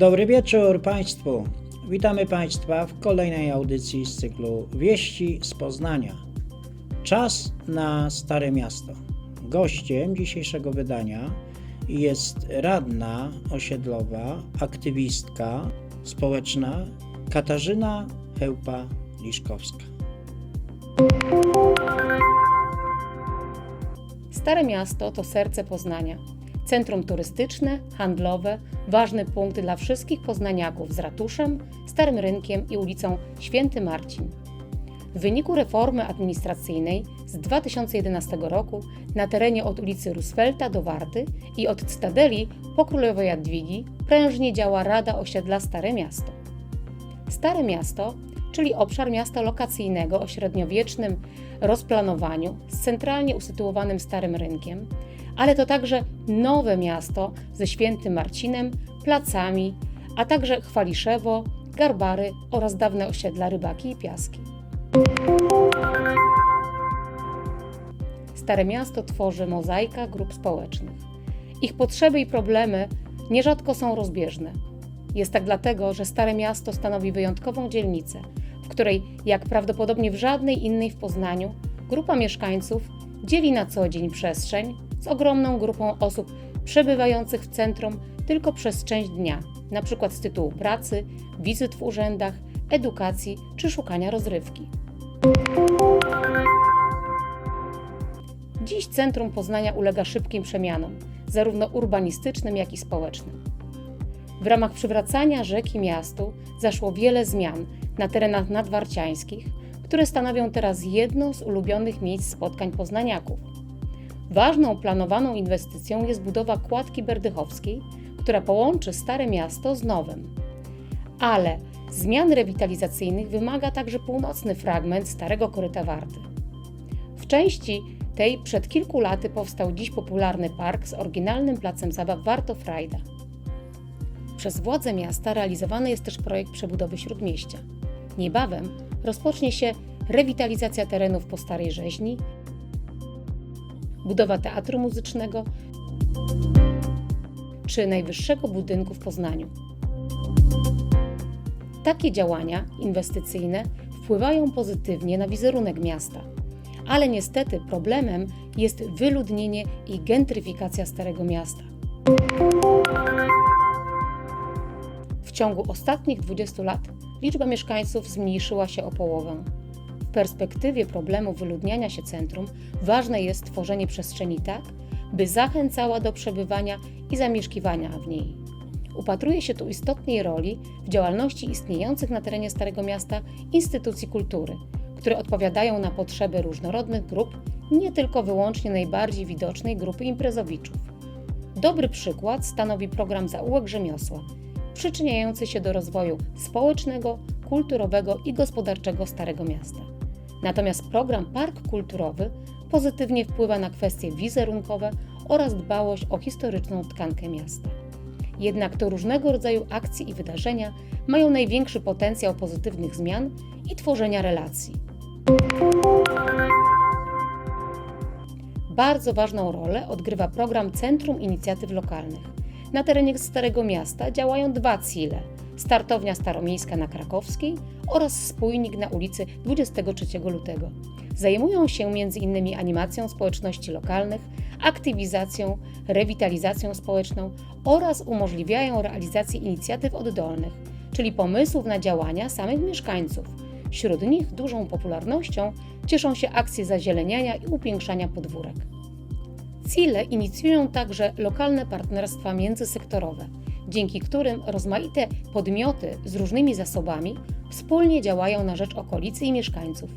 Dobry wieczór Państwu. Witamy Państwa w kolejnej audycji z cyklu Wieści z Poznania. Czas na Stare Miasto. Gościem dzisiejszego wydania jest radna osiedlowa, aktywistka społeczna Katarzyna Chełpa-Liszkowska. Stare Miasto to serce Poznania. Centrum turystyczne, handlowe, ważny punkt dla wszystkich poznaniaków z ratuszem, Starym Rynkiem i ulicą Święty Marcin. W wyniku reformy administracyjnej z 2011 roku na terenie od ulicy Roosevelta do Warty i od Cytadeli po Królowej Jadwigi prężnie działa Rada Osiedla Stare Miasto. Stare Miasto, czyli obszar miasta lokacyjnego o średniowiecznym rozplanowaniu z centralnie usytuowanym Starym Rynkiem, ale to także nowe miasto ze Świętym Marcinem, placami, a także Chwaliszewo, Garbary oraz dawne osiedla Rybaki i Piaski. Stare Miasto tworzy mozaika grup społecznych. Ich potrzeby i problemy nierzadko są rozbieżne. Jest tak dlatego, że Stare Miasto stanowi wyjątkową dzielnicę, w której, jak prawdopodobnie w żadnej innej w Poznaniu, grupa mieszkańców dzieli na co dzień przestrzeń z ogromną grupą osób przebywających w centrum tylko przez część dnia, np. z tytułu pracy, wizyt w urzędach, edukacji czy szukania rozrywki. Dziś centrum Poznania ulega szybkim przemianom, zarówno urbanistycznym, jak i społecznym. W ramach przywracania rzeki miastu zaszło wiele zmian na terenach nadwarciańskich, które stanowią teraz jedno z ulubionych miejsc spotkań poznaniaków. Ważną planowaną inwestycją jest budowa kładki berdychowskiej, która połączy Stare Miasto z Nowym. Ale zmian rewitalizacyjnych wymaga także północny fragment Starego Koryta Warty. W części tej przed kilku laty powstał dziś popularny park z oryginalnym placem zabaw Warto Frajda. Przez władze miasta realizowany jest też projekt przebudowy Śródmieścia. Niebawem rozpocznie się rewitalizacja terenów po Starej Rzeźni, budowa teatru muzycznego czy najwyższego budynku w Poznaniu. Takie działania inwestycyjne wpływają pozytywnie na wizerunek miasta, ale niestety problemem jest wyludnienie i gentryfikacja Starego Miasta. W ciągu ostatnich 20 lat liczba mieszkańców zmniejszyła się o połowę. Perspektywie problemu wyludniania się centrum ważne jest tworzenie przestrzeni tak, by zachęcała do przebywania i zamieszkiwania w niej. Upatruje się tu istotnej roli w działalności istniejących na terenie Starego Miasta instytucji kultury, które odpowiadają na potrzeby różnorodnych grup, nie tylko wyłącznie najbardziej widocznej grupy imprezowiczów. Dobry przykład stanowi program Zaułek Rzemiosła, przyczyniający się do rozwoju społecznego, kulturowego i gospodarczego Starego Miasta. Natomiast program Park Kulturowy pozytywnie wpływa na kwestie wizerunkowe oraz dbałość o historyczną tkankę miasta. Jednak to różnego rodzaju akcje i wydarzenia mają największy potencjał pozytywnych zmian i tworzenia relacji. Bardzo ważną rolę odgrywa program Centrum Inicjatyw Lokalnych. Na terenie Starego Miasta działają dwa CILE: Startownia Staromiejska na Krakowskiej oraz Spójnik na ulicy 23 lutego. Zajmują się m.in. animacją społeczności lokalnych, aktywizacją, rewitalizacją społeczną oraz umożliwiają realizację inicjatyw oddolnych, czyli pomysłów na działania samych mieszkańców. Wśród nich dużą popularnością cieszą się akcje zazieleniania i upiększania podwórek. CILE inicjują także lokalne partnerstwa międzysektorowe, dzięki którym rozmaite podmioty z różnymi zasobami wspólnie działają na rzecz okolicy i mieszkańców.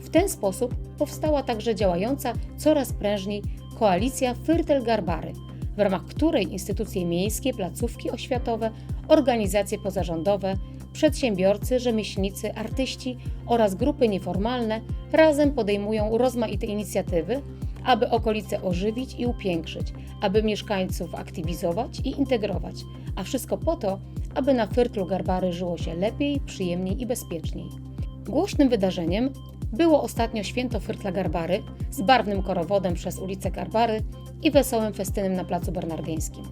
W ten sposób powstała także działająca coraz prężniej koalicja Fyrtel Garbary, w ramach której instytucje miejskie, placówki oświatowe, organizacje pozarządowe, przedsiębiorcy, rzemieślnicy, artyści oraz grupy nieformalne razem podejmują rozmaite inicjatywy, aby okolice ożywić i upiększyć, aby mieszkańców aktywizować i integrować, a wszystko po to, aby na Fyrtlu Garbary żyło się lepiej, przyjemniej i bezpieczniej. Głośnym wydarzeniem było ostatnio święto Fyrtla Garbary z barwnym korowodem przez ulicę Garbary i wesołym festynem na placu Bernardyńskim.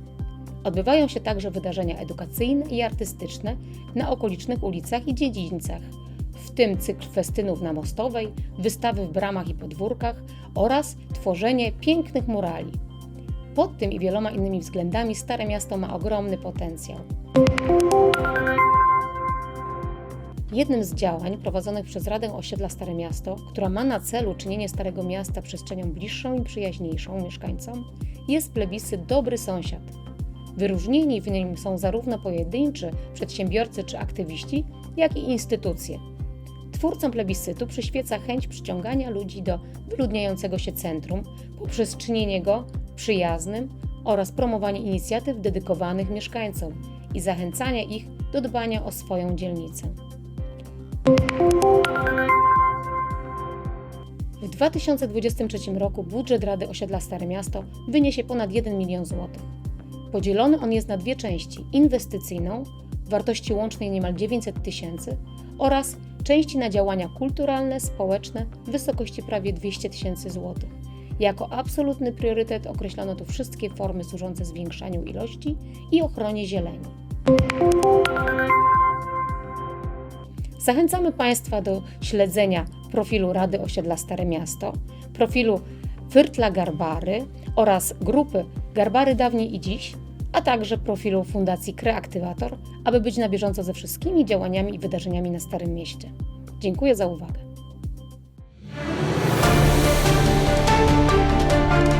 Odbywają się także wydarzenia edukacyjne i artystyczne na okolicznych ulicach i dziedzińcach, w tym cykl festynów na Mostowej, wystawy w bramach i podwórkach oraz tworzenie pięknych murali. Pod tym i wieloma innymi względami Stare Miasto ma ogromny potencjał. Jednym z działań prowadzonych przez Radę Osiedla Stare Miasto, która ma na celu czynienie Starego Miasta przestrzenią bliższą i przyjaźniejszą mieszkańcom, jest plebiscyt Dobry Sąsiad. Wyróżnieni w nim są zarówno pojedynczy przedsiębiorcy czy aktywiści, jak i instytucje. Twórcom plebiscytu przyświeca chęć przyciągania ludzi do wyludniającego się centrum poprzez czynienie go przyjaznym oraz promowanie inicjatyw dedykowanych mieszkańcom i zachęcania ich do dbania o swoją dzielnicę. W 2023 roku budżet Rady Osiedla Stare Miasto wyniesie ponad 1 milion złotych. Podzielony on jest na dwie części: inwestycyjną wartości łącznej niemal 900 tysięcy oraz części na działania kulturalne, społeczne w wysokości prawie 200 tysięcy złotych. Jako absolutny priorytet określono tu wszystkie formy służące zwiększaniu ilości i ochronie zieleni. Zachęcamy Państwa do śledzenia profilu Rady Osiedla Stare Miasto, profilu Wyrtla Garbary oraz grupy Garbary Dawniej i Dziś, a także profilu Fundacji Kreaktywator, aby być na bieżąco ze wszystkimi działaniami i wydarzeniami na Starym Mieście. Dziękuję za uwagę. Thank you.